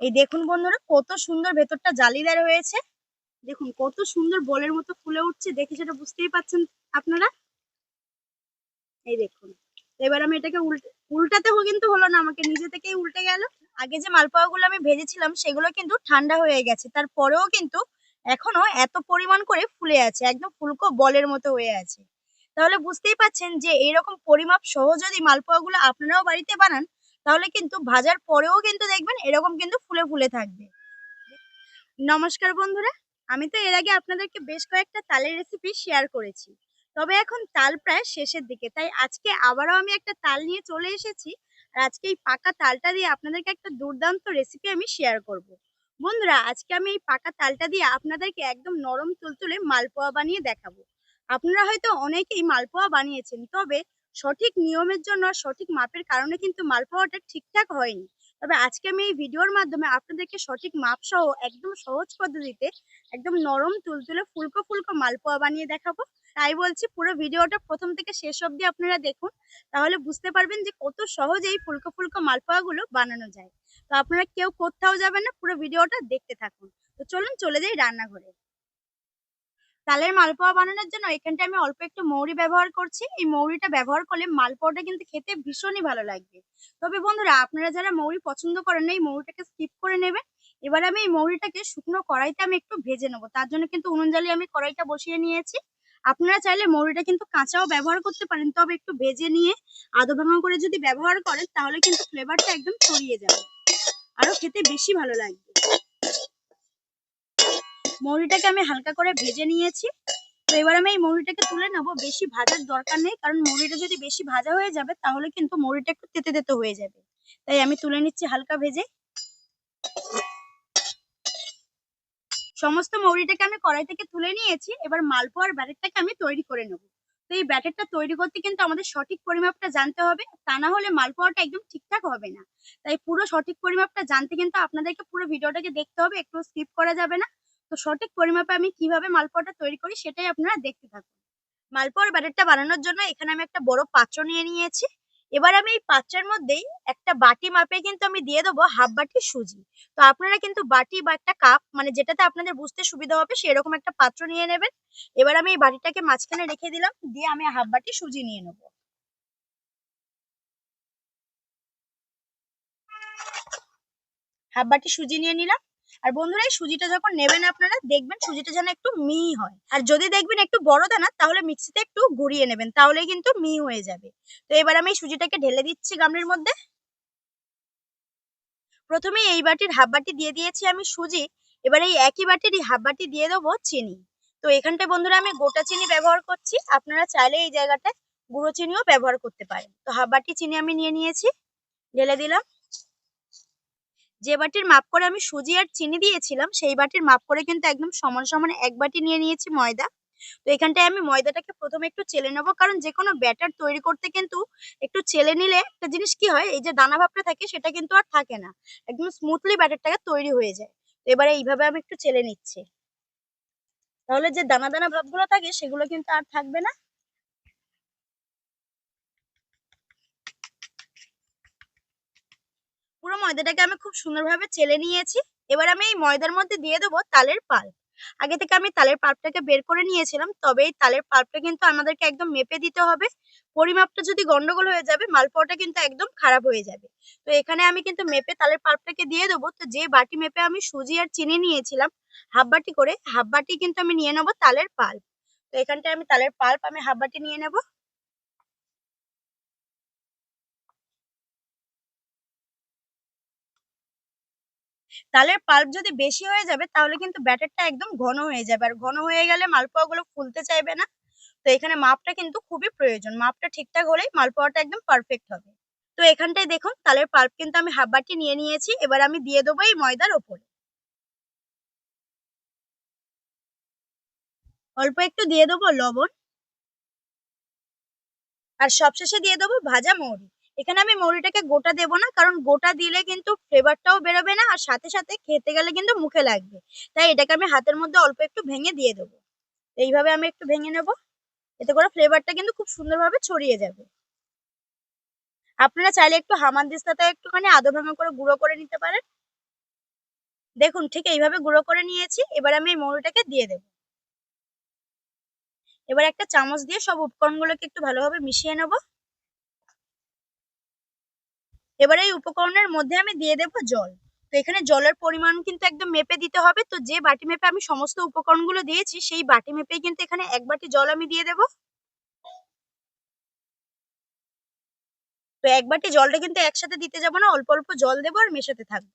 এই দেখুন বন্ধুরা, কত সুন্দর ভেতরটা জালিদার হয়েছে। দেখুন, কত সুন্দর বলের মতো ফুলে উঠছে, দেখে সেটা বুঝতেই পাচ্ছেন আপনারা? এই দেখুন, এবার আমি এটাকে উল্টে, উল্টাতে কিন্তু হলো না, আমাকে নিজে থেকেই উল্টে গেল। আগে যে মালপোয়াগুলো আমি ভেজেছিলাম, সেগুলো কিন্তু ঠান্ডা হয়ে গেছে। তারপরেও কিন্তু এখনও এত পরিমাণ করে ফুলে আছে, একদম ফুলকো বলের মতো হয়ে আছে। তাহলে বুঝতেই পাচ্ছেন যে এরকম পরিমাপ সহ যদি মালপোয়াগুলো আপনারাও বাড়িতে বানান তাহলে কিন্তু ভাজার পরেও কিন্তু দেখবেন এরকম কিন্তু ফুলে ফুলে থাকবে। নমস্কার বন্ধুরা, আমি তো এর আগে আপনাদেরকে বেশ কয়েকটা তালের রেসিপি শেয়ার করেছি। তবে এখন তাল প্রায় শেষের দিকে, তাই আজকে আবারও আমি একটা তাল নিয়ে চলে এসেছি আর আজকে এই পাকা তালটা দিয়ে আপনাদেরকে একটা দুর্দান্ত রেসিপি আমি শেয়ার করব। বন্ধুরা, আজকে আমি এই পাকা তালটা দিয়ে আপনাদেরকে একদম নরম তুলতুলে মালপোয়া বানিয়ে দেখাবো। আপনারা হয়তো অনেকেই মালপোয়া বানিয়েছেন, তবে সঠিক নিয়মের জন্য সঠিক মাপের কারণে কিন্তু মালপোয়াটা ঠিকঠাক হয়নি। তবে আজকে আমি এই ভিডিওর মাধ্যমে আপনাদেরকে সঠিক মাপ সহ একদম সহজ পদ্ধতিতে একদম নরম তুলতুলে ফুলকো ফুলকো মালপোয়া বানিয়ে দেখাবো। তাই বলছি পুরো ভিডিওটা প্রথম থেকে শেষ অবধি আপনারা দেখুন। তাহলে বুঝতে পারবেন যে কত সহজে এই ফুলকো ফুলকো মালপোয়া গুলো বানানো যায়। তো আপনারা কেউ কোথাও যাবেন না, পুরো ভিডিওটা দেখতে থাকুন। তো চলুন চলে যাই রান্নাঘরে। তালের মালপোয়া বানানোর জন্য এখানটা আমি অল্প একটু মৌরি ব্যবহার করছি। এই মৌরিটা ব্যবহার করলে মালপোয়াটা কিন্তু খেতে ভীষণই ভালো লাগবে। তবে বন্ধুরা, আপনারা যারা মৌরি পছন্দ করেন এই মৌরিটাকে স্কিপ করে নেবেন। এবার আমি এই মৌরিটাকে শুকনো কড়াইতে আমি একটু ভেজে নেব। তার জন্য কিন্তু উনুন জ্বালিয়ে আমি কড়াইটা বসিয়ে নিয়েছি। আপনারা চাইলে মৌরিটা কিন্তু কাঁচাও ব্যবহার করতে পারেন, তবে একটু ভেজে নিয়ে আদো ভাঙা করে যদি ব্যবহার করেন, তাহলে কিন্তু ফ্লেভারটা একদম ছড়িয়ে যাবে। আরও খেতে বেশি ভালো লাগবে। মৌরিটাকে আমি হালকা করে ভেজে নিয়েছি। তো এবার আমি এই মৌরিটাকে তুলে নেব। বেশি ভাজার দরকার নেই, কারণ মৌরিটা যদি বেশি ভাজা হয়ে যাবে, তাহলে কিন্তু মৌরিটা একটু তেতে তেতে হয়ে যাবে। তাই আমি তুলে নিচ্ছি হালকা ভেজে। সমস্ত মৌরিটাকে আমি কড়াই থেকে তুলে নিয়েছি। এবার মালপোয়ার ব্যাটারটাকে আমি তৈরি করে নেব। তো এই ব্যাটারটা তৈরি করতে কিন্তু আমাদের সঠিক পরিমাপটা জানতে হবে। তা না হলে মালপোয়াটা একদম ঠিকঠাক হবে না। তাই পুরো সঠিক পরিমাপটা জানতে কিন্তু আপনাদেরকে পুরো ভিডিওটাকে দেখতে হবে। একটু স্কিপ করা যাবে না। তো সঠিক পরিমাপে আমি কীভাবে মালপোয়াটা তৈরি করি সেটাই আপনারা দেখতে থাকুন। মালপোয়ার ব্যাটারটা বানানোর জন্য এখানে আমি একটা বড় পাত্র নিয়ে নিয়েছি। এবার আমি এই পাত্রের মধ্যেই একটা বাটি মাপে কিন্তু আমি দিয়ে দেবো হাফ বাটি সুজি। তো আপনারা কিন্তু বাটি বা একটা কাপ মানে যেটাতে আপনাদের বুঝতে সুবিধা হবে সেরকম একটা পাত্র নিয়ে নেবেন। এবার আমি এই বাটিটাকে মাঝখানে রেখে দিলাম, দিয়ে আমি হাফ বাটি সুজি নিয়ে নেব। হাফ বাটি সুজি নিয়ে নিলাম আর বন্ধুরা, এই সুজিটা যখন নেবেন আপনারা, দেখবেন সুজিটা যেন একটু মি হয়। আর যদি দেখবেন একটু বড় দানা, তাহলে মিক্সিতে একটু ঘুরিয়ে নেবেন, তাহলেই কিন্তু মি হয়ে যাবে। তো এবার আমি এই সুজিটাকে ঢেলে দিচ্ছি গামলির মধ্যে। প্রথমে এই বাটির হাফ বাটি দিয়ে দিয়েছি আমি সুজি। এবার এই একই বাটিরই হাফ বাটি দিয়ে দেবো চিনি। তো এখানটায় বন্ধুরা, আমি গোটা চিনি ব্যবহার করছি। আপনারা চাইলে এই জায়গাটায় গুঁড়ো চিনিও ব্যবহার করতে পারেন। তো হাফ বাটি চিনি আমি নিয়ে নিয়েছি। ঢেলে দিলাম। যে বাটির মাপ করে আমি সুজি আর চিনি দিয়েছিলাম, সেই বাটির মাপ করে কিন্তু একদম সমান সমান এক বাটি নিয়ে নিয়েছি ময়দা। তো এখানটায় আমি ময়দাটাকে প্রথমে একটু চেলে নেব, কারণ যে কোনো ব্যাটার তৈরি করতে কিন্তু একটু চেলে নিলে একটা জিনিস কি হয়, এই যে দানা ভাবটা থাকে সেটা কিন্তু আর থাকে না। একদম স্মুথলি ব্যাটারটাকে তৈরি হয়ে যায়। তো এবারে এইভাবে আমি একটু চেলে নিচ্ছি। তাহলে যে দানা দানা ভাবগুলো থাকে সেগুলো কিন্তু আর থাকবে না পুরো ময়দাটাকে আমি খুব সুন্দরভাবে চেলে নিয়েছি। এবার আমি এই ময়দার মধ্যে দিয়ে দেবো তালের পাল্প। আগে থেকে আমি তালের পাল্পটাকে বের করে নিয়েছিলাম, তবে এই তালের পাল্পটা কিন্তু আমাদেরকে একদম মেপে দিতে হবে। পরিমাপটা যদি গন্ডগোল হয়ে যাবে, মালপোয়াটা কিন্তু একদম খারাপ হয়ে যাবে। তো এখানে আমি কিন্তু মেপে তালের পাল্পটাকে দিয়ে দেবো। তো যে বাটি মেপে আমি সুজি আর চিনি নিয়েছিলাম, হাফ বাটি করে, হাফ বাটি কিন্তু আমি নিয়ে নেব তালের পাল্প। তো এখানটায় আমি তালের পাল্প আমি হাফ বাটি নিয়ে নেব। তালের পাল্প যদি বেশি হয়ে যাবে, তাহলে কিন্তু ব্যাটারটা একদম ঘন হয়ে যাবে। আর ঘন হয়ে গেলে মালপোয়াগুলো ফুলতে চাইবে না। তো এখানে মাপটা কিন্তু খুবই প্রয়োজন। মাপটা ঠিকঠাক হলেই মালপোয়াটা একদম পারফেক্ট হবে। তো এখানটায় দেখুন তালের পাল্প কিন্তু আমি হাফ বাটি নিয়ে নিয়েছি। এবার আমি দিয়ে দেবো এই ময়দার ওপরে। অল্প একটু দিয়ে দেবো লবণ। আর সবশেষে দিয়ে দেবো ভাজা মৌরি। এখানে আমি মৌরিটাকে গোটা দেবো না, কারণ গোটা দিলে কিন্তু ফ্লেভারটাও বেরোবে না, আর সাথে সাথে খেতে গেলে কিন্তু মুখে লাগবে। তাই এটাকে আমি হাতের মধ্যে অল্প একটু ভেঙে দিয়ে দেবো। এইভাবে আমি একটু ভেঙে নেব। এতে করে ফ্লেভারটা কিন্তু খুব সুন্দরভাবে ছড়িয়ে যাবে। আপনারা চাইলে একটু হামানদিস্তাতে একটুখানি আদো ভাঙা করে গুঁড়ো করে নিতে পারেন। দেখুন, ঠিক এইভাবে গুঁড়ো করে নিয়েছি। এবার আমি এই মৌরিটাকে দিয়ে দেব। এবার একটা চামচ দিয়ে সব উপকরণগুলোকে একটু ভালোভাবে মিশিয়ে নেব। এবার এই উপকরণের মধ্যে আমি দিয়ে দেব জল। তো এখানে জলের পরিমাণ কিন্তু একদম মেপে দিতে হবে। তো যে বাটি মেপে আমি সমস্ত উপকরণগুলো দিয়েছি, সেই বাটি মেপেই কিন্তু এখানে এক বাটি জল আমি দিয়ে দেব। তো এক বাটি জলটা কিন্তু একসাথে দিতে যাব না, অল্প অল্প জল দেবো আর মেশাতে থাকব।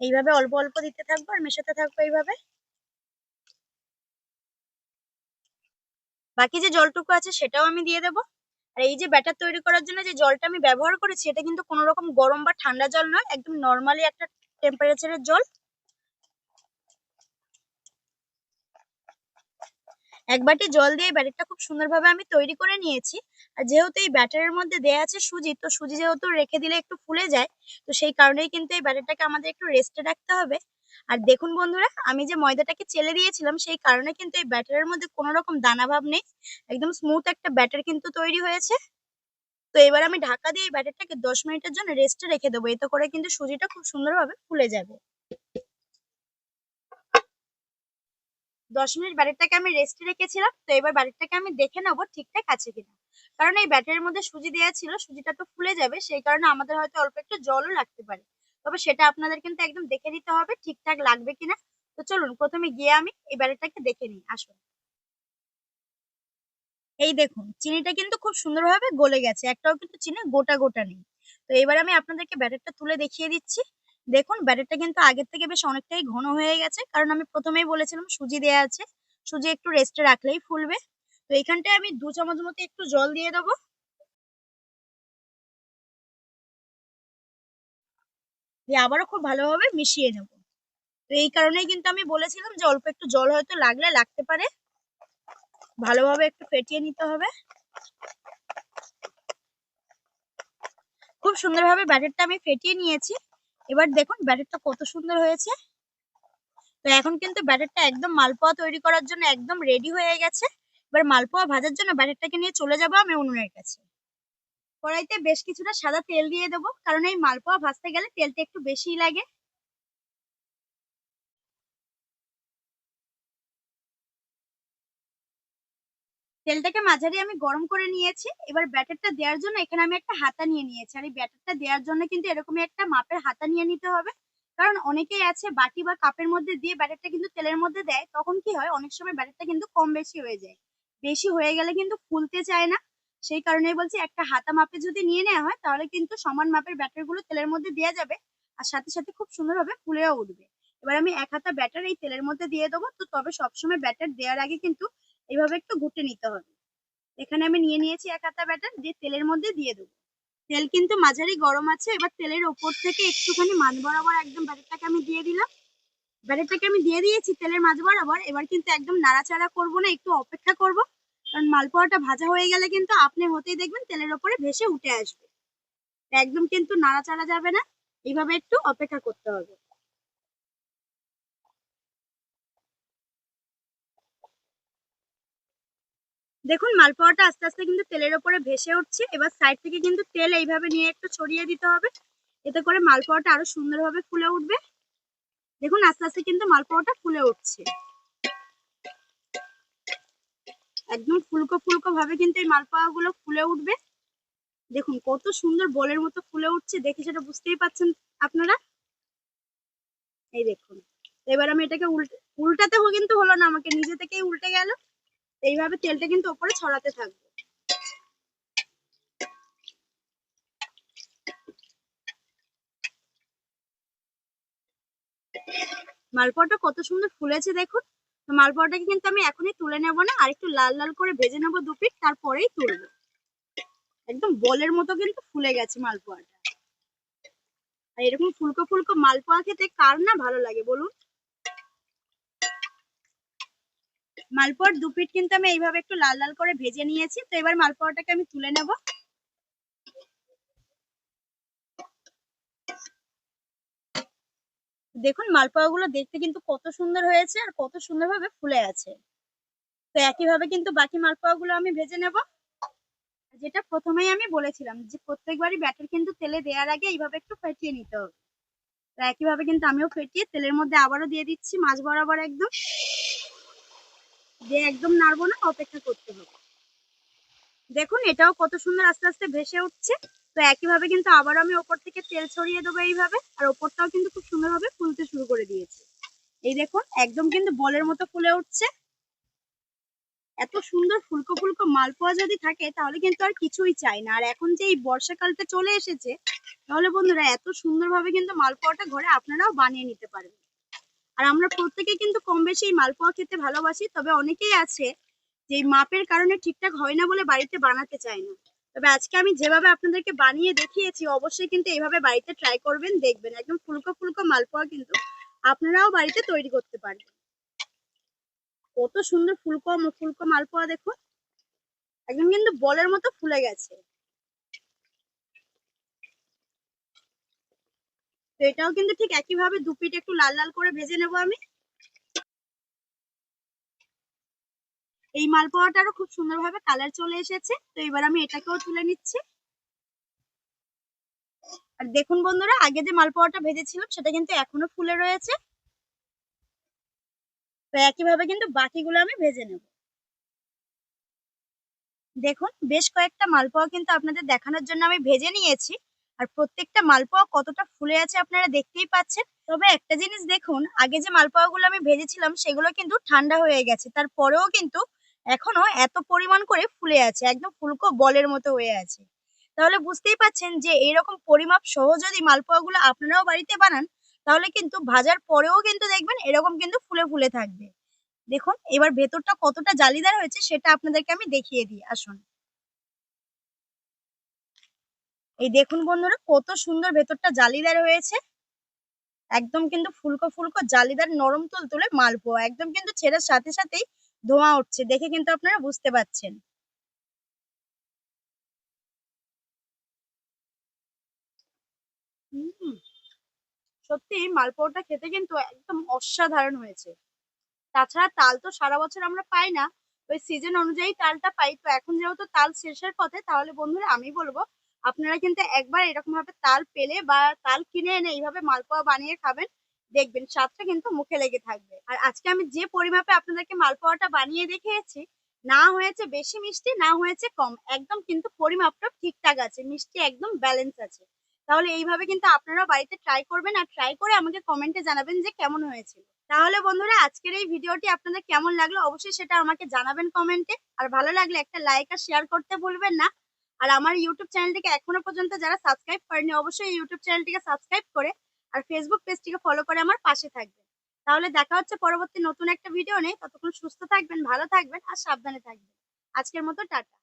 এইভাবে অল্প অল্প দিতে থাকব আর মেশাতে থাকব এইভাবে। বাকি যে জলটুকু আছে সেটাও আমি দিয়ে দেবো। আর এই যে ব্যাটার তৈরি করার জন্য যে জলটা আমি ব্যবহার করেছি, এটা কিন্তু কোনো রকম গরম বা ঠান্ডা জল নয়, একদম নর্মালি একটা টেম্পারেচারের জল। এক বাটি জল দিয়ে ব্যাটারটা খুব সুন্দরভাবে আমি তৈরি করে নিয়েছি। আর যেহেতু এই ব্যাটারের মধ্যে দেয়া আছে সুজি, তো সুজি যেহেতু রেখে দিলে একটু ফুলে যায়, তো সেই কারণেই কিন্তু এই ব্যাটারটাকে আমাদের একটু রেস্টে রাখতে হবে। আর দেখুন বন্ধুরা, আমি যে ময়দাটাকে চেলে দিয়েছিলাম, সেই কারণে কিন্তু এই ব্যাটারের মধ্যে কোনো রকম দানা ভাব নেই। একদম স্মুথ একটা ব্যাটার কিন্তু তৈরি হয়েছে। তো এবার আমি ঢাকা দিয়ে এই ব্যাটারটাকে দশ মিনিটের জন্য রেস্টে রেখে দেবো। এতে করে কিন্তু সুজিটা খুব সুন্দরভাবে ফুলে যাবে। দশ মিনিট ব্যাটারটাকে আমি রেস্টে রেখেছিলাম। তো এবার ব্যাটারটাকে আমি দেখে নেব ঠিকঠাক আছে কিনা। কারণ এই ব্যাটারের মধ্যে সুজি দেওয়া ছিল, সুজিটা তো ফুলে যাবে। সেই কারণে আমাদের হয়তো অল্প একটু জলও লাগতে পারে। তবে সেটা আপনাদের কিন্তু একদম দেখে নিতে হবে, ঠিকঠাক লাগবে কিনা। তো চলুন, প্রথমে গিয়ে আমি এই ব্যাটারটাকে দেখে নিই, আসুন। এই দেখুন, চিনিটা কিন্তু খুব সুন্দরভাবে গলে গেছে, একটাও কিন্তু চিনি গোটা গোটা নেই। তো এবার আমি আপনাদেরকে ব্যাটারটা তুলে দেখিয়ে দিচ্ছি। দেখুন, ব্যাটারটা কিন্তু আগের থেকে বেশ অনেকটাই ঘন হয়ে গেছে, কারণ আমি প্রথমেই বলেছিলাম সুজি দেয়া আছে। সুজি একটু রেস্টে রাখলেই ফুলবে। তো এইখানটায় আমি দু চামচ মতো একটু জল দিয়ে দেবো। দিয়ে আবারও খুব ভালোভাবে মিশিয়ে নেব। তো এই কারণেই কিন্তু আমি বলেছিলাম যে অল্প একটু জল হয়তো লাগলে লাগতে পারে। ভালোভাবে একটু ফেটিয়ে নিতে হবে। খুব সুন্দরভাবে ব্যাটারটা আমি ফেটিয়ে নিয়েছি। এবার দেখুন ব্যাটারটা কত সুন্দর হয়েছে। তো এখন কিন্তু ব্যাটারটা একদম মালপোয়া তৈরি করার জন্য একদম রেডি হয়ে গেছে। এবার মালপোয়া ভাজার জন্য ব্যাটারটাকে নিয়ে চলে যাব আমি উনুনের কাছে। কড়াইতে বেশ কিছুটা সাদা তেল দিয়ে দেবো, কারণ এই মালপোয়া ভাজতে গেলে তেলটা একটু বেশিই লাগে। তেলটাকে মাঝারি আমি গরম করে নিয়েছি। এবার ব্যাটারটা দেওয়ার জন্য এখানে আমি একটা হাতা নিয়ে নিয়েছি। আর এই ব্যাটারটা দেওয়ার জন্য কিন্তু এরকমই একটা মাপের হাতা নিয়ে নিতে হবে। কারণ অনেকেই আছে বাটি বা কাপের মধ্যে দিয়ে ব্যাটারটা কিন্তু তেলের মধ্যে দেয়, তখন কি হয়? অনেক সময় ব্যাটারটা কিন্তু কম বেশি হয়ে যায়। বেশি হয়ে গেলে কিন্তু ফুলতে চায় না। সেই কারণেই বলছি একটা হাতা মাপে যদি নিয়ে নেওয়া হয়, তাহলে কিন্তু সমান মাপের ব্যাটারগুলো তেলের মধ্যে দেওয়া যাবে আর সাথে সাথে খুব সুন্দরভাবে ফুলেও উঠবে। এবার আমি এক হাতা ব্যাটার এই তেলের মধ্যে দিয়ে দেবো, তো তবে সবসময় ব্যাটার দেওয়ার আগে কিন্তু এইভাবে একটু ঘুটে নিতে হবে। এখানে আমি নিয়ে নিয়েছি এক হাতা ব্যাটার দিয়ে তেলের মধ্যে দিয়ে দেবো। তেল কিন্তু মাঝারি গরম আছে, এবার তেলের ওপর থেকে একটুখানি মাঝ বরাবর একদম ব্যাটারটাকে আমি দিয়ে দিলাম। ব্যাটারটাকে আমি দিয়ে দিয়েছি তেলের মাঝ বরাবর, এবার কিন্তু একদম নাড়াচাড়া করব না, একটু অপেক্ষা করব। কারণ মালপোয়াটা ভাজা হয়ে গেলে কিন্তু আপনি হতেই দেখবেন তেলের ওপরে ভেসে উঠে আসবে। একদম কিন্তু নাড়াচাড়া যাবে না, এইভাবে একটু অপেক্ষা করতে হবে। দেখুন, মালপোয়াটা আস্তে আস্তে কিন্তু তেলের ওপরে ভেসে উঠছে। এবার সাইড থেকে কিন্তু তেল এইভাবে নিয়ে একটু ছড়িয়ে দিতে হবে। এতে করে মালপোয়াটা আরও সুন্দরভাবে ফুলে উঠবে। দেখুন, আস্তে আস্তে কিন্তু মালপোয়াটা ফুলে উঠছে। একদম ফুলকো ফুলকো ভাবে কিন্তু এই মালপোয়া গুলো ফুলে উঠবে। দেখুন কত সুন্দর বলের মতো ফুলে উঠছে, দেখে সেটা বুঝতেই পাচ্ছেন আপনারা? এই দেখুন, এবার আমি এটাকে উল্টে উল্টাতে কিন্তু হলো না, আমাকে নিজে থেকেই উল্টে গেল। এইভাবে তেলটা কিন্তু ওপরে ছড়াতে থাকবে। মালপোয়াটা কত সুন্দর ফুলেছে দেখুন। মালপোয়াটাকে কিন্তু আমি এখনই তুলে নেব না, আর একটু লাল লাল করে ভেজে নেব দু পিঠ, তারপরেই তুলবো। একদম বলের মতো কিন্তু ফুলে গেছে মালপোয়াটা। আর এরকম ফুলকো ফুলকো মালপোয়া খেতে কার না ভালো লাগে বলুন? মালপোয়ার দু পিঠ কিন্তু আমি এইভাবে একটু লাল লাল করে ভেজে নিয়েছি, তো এবার মালপোয়াটাকে আমি তুলে নেব। দেখুন, মালপোয়াগুলো দেখতে কিন্তু কত সুন্দর হয়েছে আর কত সুন্দরভাবে ফুলে আছে। তো একইভাবে কিন্তু বাকি মালপোয়াগুলো আমি ভেজে নেব। যেটা প্রথমেই আমি বলেছিলাম যে প্রত্যেকবারই ব্যাটার কিন্তু তেলে দেওয়ার আগে এইভাবে একটু ফেটিয়ে নিতে হবে। তো একইভাবে কিন্তু আমিও ফেটিয়ে তেলের মধ্যে আবারও দিয়ে দিচ্ছি, মাছ বরাবর একদম। দিয়ে একদম নাড়বো না, অপেক্ষা করতে হবে। দেখুন, এটাও কত সুন্দর আস্তে আস্তে ভেসে উঠছে। তো একইভাবে কিন্তু আবার আমি ওপর থেকে তেল ছড়িয়ে দেবো এইভাবে, আর ওপরটাও কিন্তু খুব সুন্দরভাবে ফুলতে শুরু করে দিয়েছে। এই দেখুন, একদম কিন্তু বলের মতো ফুলে উঠছে। এত সুন্দর ফুলকো ফুলকো মালপোয়া যদি থাকে, তাহলে কিন্তু আর কিছুই চাই না। আর এখন যে এই বর্ষাকালটা চলে এসেছে, তাহলে বন্ধুরা এত সুন্দরভাবে কিন্তু মালপোয়াটা ঘরে আপনারাও বানিয়ে নিতে পারেন। আর আমরা প্রত্যেকে কিন্তু কম বেশি এই মালপোয়া খেতে ভালোবাসি, তবে অনেকেই আছে যে মাপের কারণে ঠিকঠাক হয় না বলে বাড়িতে বানাতে চায় না। তবে আজকে আমি যেভাবে আপনাদেরকে বানিয়ে দেখিয়েছি, অবশ্যই কিন্তু এইভাবে বাড়িতে ট্রাই করবেন, দেখবেন। একদম ফুলকো ফুলকো মালপোয়া কিন্তু আপনারাও বাড়িতে তৈরি করতে পারবেন। কত সুন্দর ফুলকো ফুলকো মালপোয়া দেখুন। একদম কিন্তু বলের মতো ফুলে গেছে। তো এটাও কিন্তু ঠিক একইভাবে দু পিঠ একটু লাল লাল করে ভেজে নেব আমি। এই মালপোয়াটারও খুব সুন্দরভাবে কালার চলে এসেছে। তো এবার আমি এটাকেও তুলে নিচ্ছি। আর দেখুন বন্ধুরা, আগে যে মালপোয়াটা ভেজেছিলাম, সেটা কিন্তু এখনও ফুলে রয়েছে। তো একইভাবে কিন্তু বাকিগুলো আমি ভেজে নেব। দেখুন, বেশ কয়েকটা মালপোয়া কিন্তু আপনাদের দেখানোর জন্য আমি ভেজে নিয়েছি। আর প্রত্যেকটা মালপোয়া কতটা ফুলে আছে আপনারা দেখতেই পাচ্ছেন। তবে একটা জিনিস দেখুন, আগে যে মালপোয়াগুলো আমি ভেজেছিলাম, সেগুলো কিন্তু ঠান্ডা হয়ে গেছে। তারপরেও কিন্তু এখনও এত পরিমাণ করে ফুলে আছে, একদম ফুলকো বলের মতো হয়ে আছে। তাহলে বুঝতেই পাচ্ছেন যে এরকম পরিমাপ সহ যদি মালপোয়াগুলো আপনারাও বাড়িতে বানান, তাহলে কিন্তু ভাজার পরেও কিন্তু দেখবেন এরকম কিন্তু ফুলে ফুলে থাকবে। দেখুন, এবার ভেতরটা কতটা জালিদার হয়েছে সেটা আপনাদেরকে আমি দেখিয়ে দিই, আসুন। এই দেখুন বন্ধুরা, কত সুন্দর ভেতরটা জালিদার হয়েছে। একদম কিন্তু ফুলকো ফুলকো জালিদার নরম তুল তুলে মালপোয়া, একদম কিন্তু ছেড়ার সাথে সাথেই ধোঁয়া উঠছে। দেখে কিন্তু আপনারা বুঝতে পাচ্ছেন সত্যি মালপোয়াটা খেতে কিন্তু একদম অসাধারণ হয়েছে। তাছাড়া তাল তো সারা বছর আমরা পাই না। ওই সিজন অনুযায়ী তালটা পাই। তো এখন যেহেতু তাল শেষের পথে, তাহলে বন্ধুরা আমি বলব, আপনারা কিন্তু একবার এরকম ভাবে তাল পেলে বা তাল কিনে এনে এইভাবে মালপোয়া বানিয়ে খাবেন। দেখবেন, স্বাদটা কিন্তু মুখে লেগে থাকবে। আর আজকে আমি যে পরিমাপে আপনাদেরকে মালপোয়াটা বানিয়ে দেখিয়েছি, না হয়েছে বেশি মিষ্টি, না হয়েছে কম। একদম কিন্তু পরিমাপটা ঠিকঠাক আছে, মিষ্টি একদম ব্যালেন্স আছে। তাহলে এইভাবে কিন্তু আপনারা বাড়িতে ট্রাই করবেন আর ট্রাই করে আমাকে কমেন্টে জানাবেন যে কেমন হয়েছিল। তাহলে বন্ধুরা, আজকের এই ভিডিওটি আপনাদের কেমন লাগল অবশ্যই সেটা আমাকে জানাবেন কমেন্টে আর ভালো লাগলে একটা লাইক আর শেয়ার করতে ভুলবেন না। আর আমার ইউটিউব চ্যানেলটিকে এখনও পর্যন্ত যারা সাবস্ক্রাইব করেনি অবশ্যই ইউটিউব চ্যানেলটিকে সাবস্ক্রাইব করে আর ফেসবুক পেজটিকে ফলো করে আমার পাশে থাকবেন। তাহলে দেখা হচ্ছে পরবর্তী নতুন একটা ভিডিও নেই ততক্ষণ সুস্থ থাকবেন, ভালো থাকবেন আর সাবধানে থাকবেন। আজকের মতো টাটা।